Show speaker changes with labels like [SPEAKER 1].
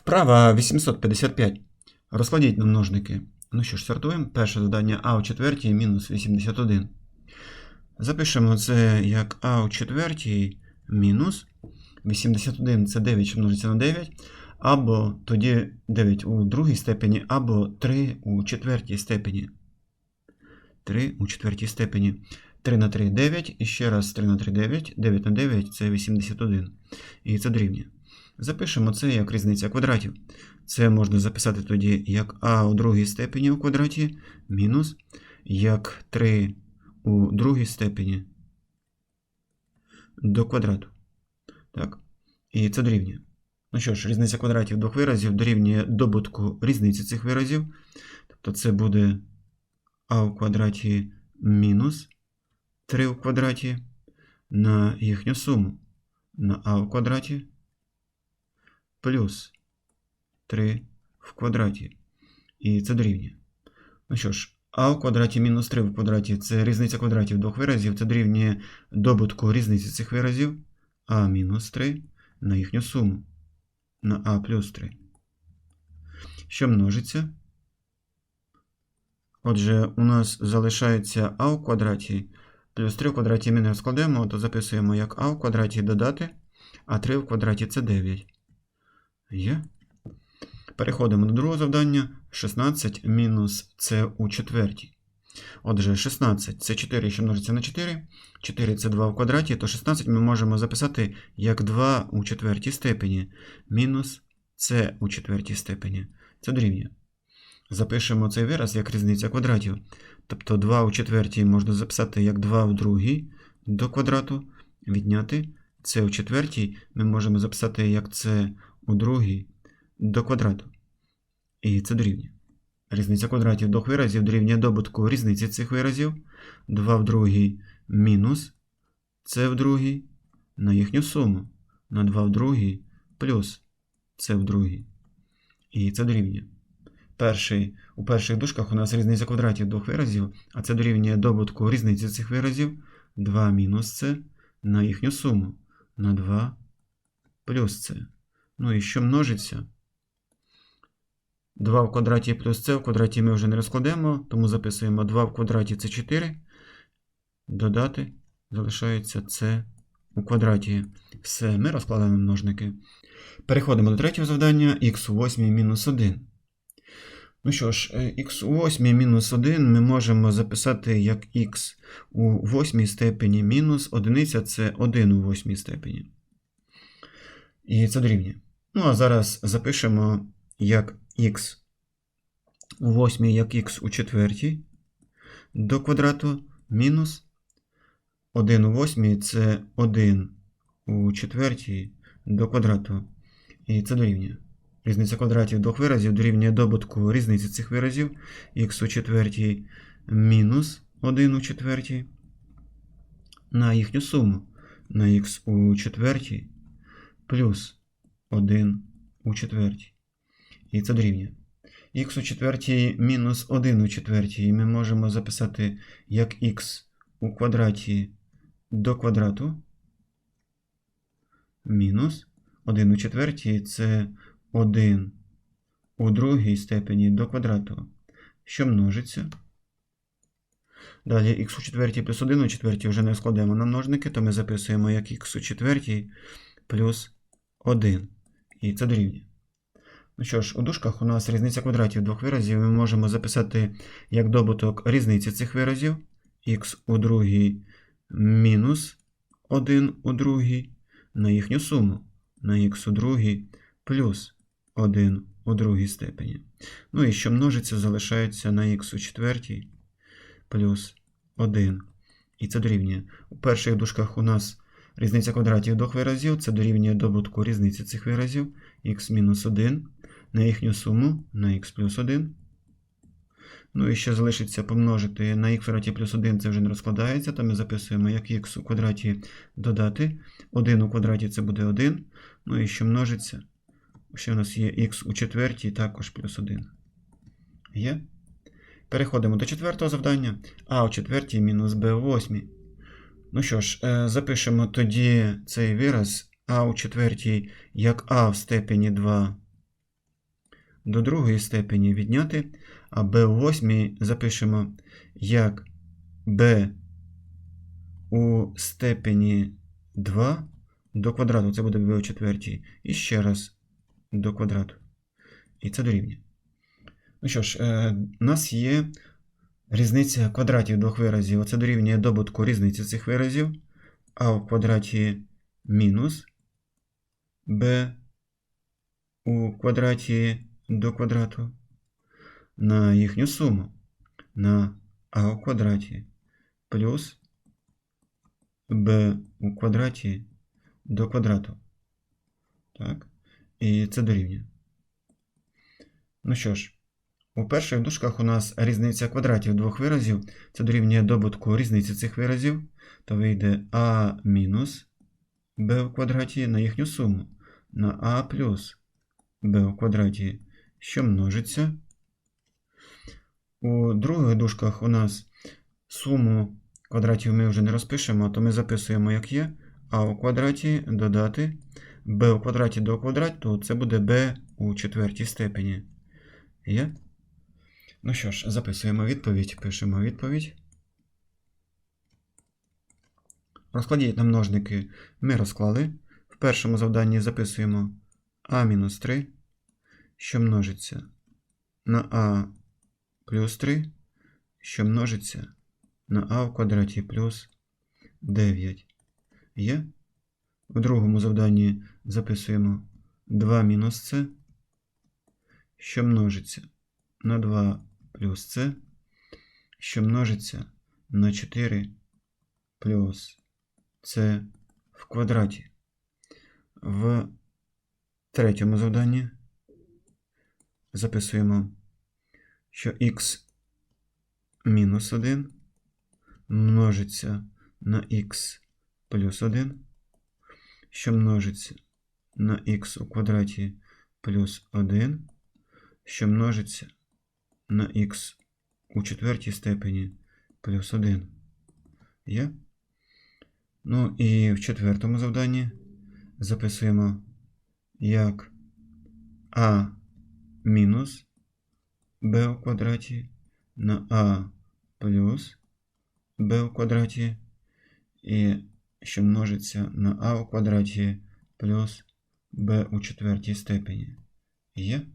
[SPEAKER 1] Вправа 855. Розкладіть на множники. Ну що ж, сортуємо. Перше завдання а у четвертій мінус 81. Запишемо це як а у четвертій мінус 81 це 9, що множиться на 9. Або тоді 9 у другій степені, або 3 у четвертій степені. 3 у четвертій степені. 3 на 3 9, і ще раз 3 на 3 9, 9 на 9 це 81. І це дорівнює. Запишемо це як різниця квадратів. Це можна записати тоді як а у другій степені у квадраті мінус як 3 у другій степені до квадрату. Так. І це дорівнює. Ну що ж, різниця квадратів двох виразів дорівнює добутку різниці цих виразів. Тобто це буде а у квадраті мінус 3 у квадраті на їхню суму на а у квадраті плюс 3 в квадраті. І це дорівнює. Ну що ж, а в квадраті мінус 3 в квадраті це різниця квадратів двох виразів. Це дорівнює добутку різниці цих виразів а мінус 3 на їхню суму на а плюс 3. Що множиться? Отже, у нас залишається а в квадраті плюс 3 в квадраті ми не розкладемо, то записуємо як а в квадраті додати, а 3 в квадраті це 9. Є. Переходимо до другого завдання. 16 мінус це у четвертій. Отже, 16 це 4, що множиться на 4. 4 це 2 в квадраті, то 16 ми можемо записати як 2 у четвертій степені. Мінус це у четвертій степені. Це дорівнює. Запишемо цей вираз як різниця квадратів. Тобто 2 у четвертій можна записати як 2 в другій до квадрату. Відняти це у четвертій ми можемо записати як це у другій до квадрату. І це дорівнює. Різниця квадратів двох виразів дорівнює добутку різниці цих виразів. 2 в другій мінус це в другій на їхню суму. На 2 в другій плюс це в другій. І це дорівнює. Перший, у перших дужках у нас різниця квадратів двох виразів, а це дорівнює добутку різниці цих виразів. 2 мінус це на їхню суму. На 2 плюс це. Ну і що множиться? 2 в квадраті плюс це в квадраті ми вже не розкладемо, тому записуємо 2 в квадраті це 4. Додати залишається це у квадраті. Все, ми розкладаємо множники. Переходимо до третього завдання х у 8 мінус 1. Ну що ж, х у 8 мінус 1 ми можемо записати як х у 8 степені мінус 1 це 1 у 8 степені. І це дорівнює. Ну, а зараз запишемо як х у 8 як х у четвертій до квадрату мінус 1 у 8 це 1 у четвертій до квадрату. І це дорівнює. Різниця квадратів двох виразів дорівнює добутку різниці цих виразів х у четвертій мінус 1 у четвертій на їхню суму на х у четвертій плюс 1 у четвертій. І це дорівнює. х у четвертій мінус 1 у четвертій ми можемо записати як х у квадраті до квадрату мінус 1 у четвертій це 1 у другій степені до квадрату, що множиться. Далі х у четвертій плюс 1 у четвертій вже не складемо на множники, то ми записуємо як х у четвертій плюс 1. І це дорівнює. Ну що ж, у дужках у нас різниця квадратів двох виразів. Ми можемо записати як добуток різниці цих виразів. х у другій мінус 1 у другій на їхню суму. На х у другій плюс 1 у другій степені. Ну і що множиться, залишається на х у четвертій плюс 1. І це дорівнює. У перших дужках у нас різниця квадратів двох виразів. Це дорівнює добутку різниці цих виразів Х-1 на їхню суму на х плюс 1. Ну і ще залишиться помножити на х в квадраті плюс 1, це вже не розкладається, то ми записуємо як х у квадраті додати. 1 у квадраті це буде 1. Ну і що множиться. Ще у нас є х у четвертій також плюс 1. Є? Переходимо до четвертого завдання. А у четвертій мінус b у восьмій. Ну що ж, запишемо тоді цей вираз а у четвертій як а в степені 2 до другої степені відняти, а b у восьмій запишемо як b у степені 2 до квадрату. Це буде b у четвертій. І ще раз до квадрату. І це дорівнює. Ну що ж, е, у нас є різниця квадратів двох виразів. Оце дорівнює добутку різниці цих виразів. А в квадраті мінус b у квадраті до квадрату на їхню суму на а у квадраті плюс b у квадраті до квадрату. Так. І це дорівнює. Ну що ж, у перших дужках у нас різниця квадратів двох виразів. Це дорівнює добутку різниці цих виразів. То вийде а мінус b у квадраті на їхню суму на а плюс b у квадраті, що множиться. У других дужках у нас суму квадратів ми вже не розпишемо, то ми записуємо, як є. А у квадраті додати b у квадраті до квадрату, це буде b у четвертій степені. Є? Ну що ж, записуємо відповідь, пишемо відповідь. Розкладіть на множники ми розклали. В першому завданні записуємо а-3, що множиться на а плюс 3, що множиться на а в квадраті плюс 9. Є? В другому завданні записуємо 2 мінус c, що множиться на 2 плюс c, що множиться на 4 плюс c в квадраті. В третьому завданні записуємо, що х мінус 1 множиться на х плюс 1, що множиться на х у квадраті плюс 1, що множиться на х у четвертій степені плюс 1. Є? Ну і в четвертому завданні записуємо як а мінус b у квадраті на а плюс b у квадраті, і що множиться на а у квадраті плюс b у четвертій степені. Є?